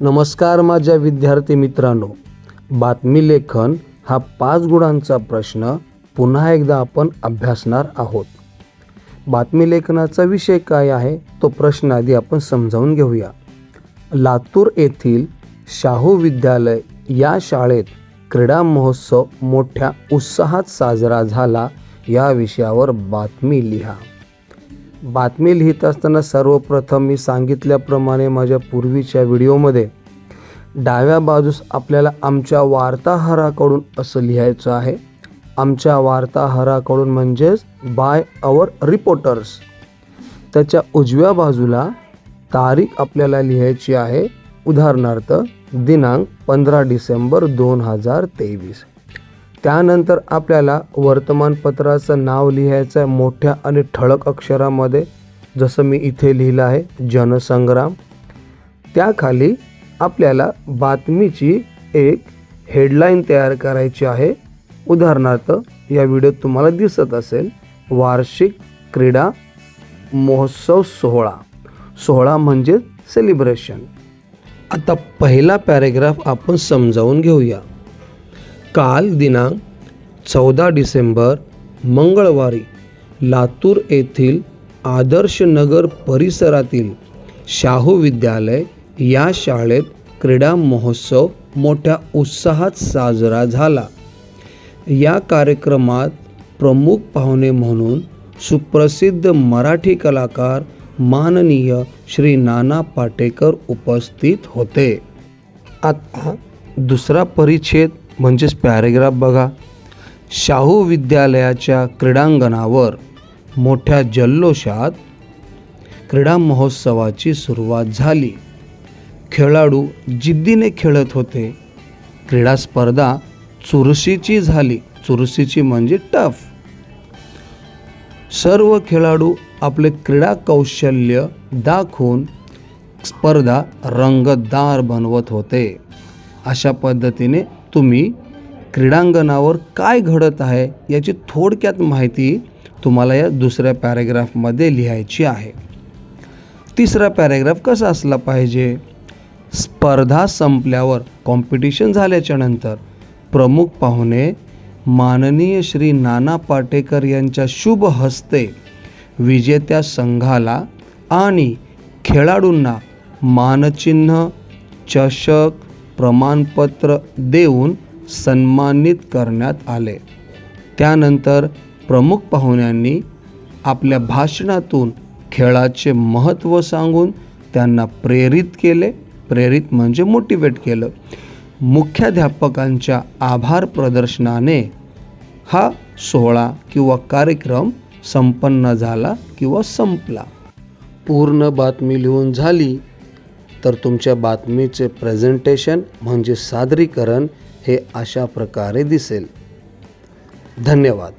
नमस्कार माझ्या विद्यार्थी मित्रांनो. बातमी लेखन हा पाच गुणांचा प्रश्न पुन्हा एकदा आपण अभ्यासणार आहोत. बातमी लेखनाचा विषय काय आहे? तो प्रश्न आधी आपण समजावून घेऊया. लातूर येथील शाहू विद्यालय या शाळेत क्रीडा महोत्सव मोठ्या उत्साहात साजरा झाला. या विषयावर बातमी लिहा. बातमी लिहित असताना सर्वप्रथम मी सांगितल्याप्रमाणे माझ्या पूर्वीच्या व्हिडिओमध्ये डाव्या बाजूस आपल्याला आमच्या वार्ताहराकडून असं लिहायचं आहे. आमच्या वार्ताहराकडून म्हणजेच बाय अवर रिपोर्टर्स त्याच्या उजव्या बाजूला तारीख आपल्याला लिहायची आहे. उदाहरणार्थ दिनांक पंधरा डिसेंबर दोन हजार तेवीस. त्यानंतर आपल्याला वर्तमानपत्राचं नाव लिहायचं आहे मोठ्या आणि ठळक अक्षरामध्ये जसं मी इथे लिहिलं आहे जनसंग्राम. त्याखाली आपल्याला बातमीची एक हेडलाईन तयार करायची आहे. उदाहरणार्थ या व्हिडिओत तुम्हाला दिसत असेल वार्षिक क्रीडा महोत्सव सोहळा. सोहळा म्हणजे सेलिब्रेशन आता पहिला पॅरेग्राफ आपण समजावून घेऊया. काल दिनांक चौदा डिसेंबर मंगळवारी लातूर येथील आदर्श नगर परिसरातील शाहू विद्यालय या शाळेत क्रीडा महोत्सव मोठ्या उत्साहात साजरा झाला. या कार्यक्रमात प्रमुख पाहुणे म्हणून सुप्रसिद्ध मराठी कलाकार माननीय श्री नाना पाटेकर उपस्थित होते. आता दुसरा परिच्छेद म्हणजेच पॅरेग्राफ बघा. शाहू विद्यालयाच्या क्रीडांगणावर मोठ्या जल्लोषात क्रीडा महोत्सवाची सुरुवात झाली. खेळाडू जिद्दीने खेळत होते. क्रीडा स्पर्धा चुरशीची झाली. चुरशीची म्हणजे टफ. सर्व खेळाडू आपले क्रीडा कौशल्य दाखवून स्पर्धा रंगतदार बनवत होते. अशा पद्धतीने तुम्ही क्रीडांगणावर काय घडत आहे याची थोडक्यात माहिती तुम्हाला या दुसऱ्या पॅरेग्राफमध्ये लिहायची आहे. तिसरा पॅरेग्राफ कसा असला पाहिजे? स्पर्धा संपल्यावर कॉम्पिटिशन झाल्याच्यानंतर प्रमुख पाहुणे माननीय श्री नाना पाटेकर यांच्या शुभ हस्ते विजेत्या संघाला आणि खेळाडूंना मानचिन्ह चषक प्रमाणपत्र देऊन सन्मानित करण्यात आले. त्यानंतर प्रमुख पाहुण्यांनी आपल्या भाषणातून खेळाचे महत्त्व सांगून त्यांना प्रेरित केले. प्रेरित म्हणजे मोटिवेट केलं. मुख्याध्यापकांच्या आभार प्रदर्शनाने हा सोहळा किंवा कार्यक्रम संपन्न झाला किंवा संपला. पूर्ण बातमी लिहून झाली तर तुमच्या बातमीचे प्रेझेंटेशन म्हणजे सादरीकरण हे अशा प्रकारे दिसेल. धन्यवाद.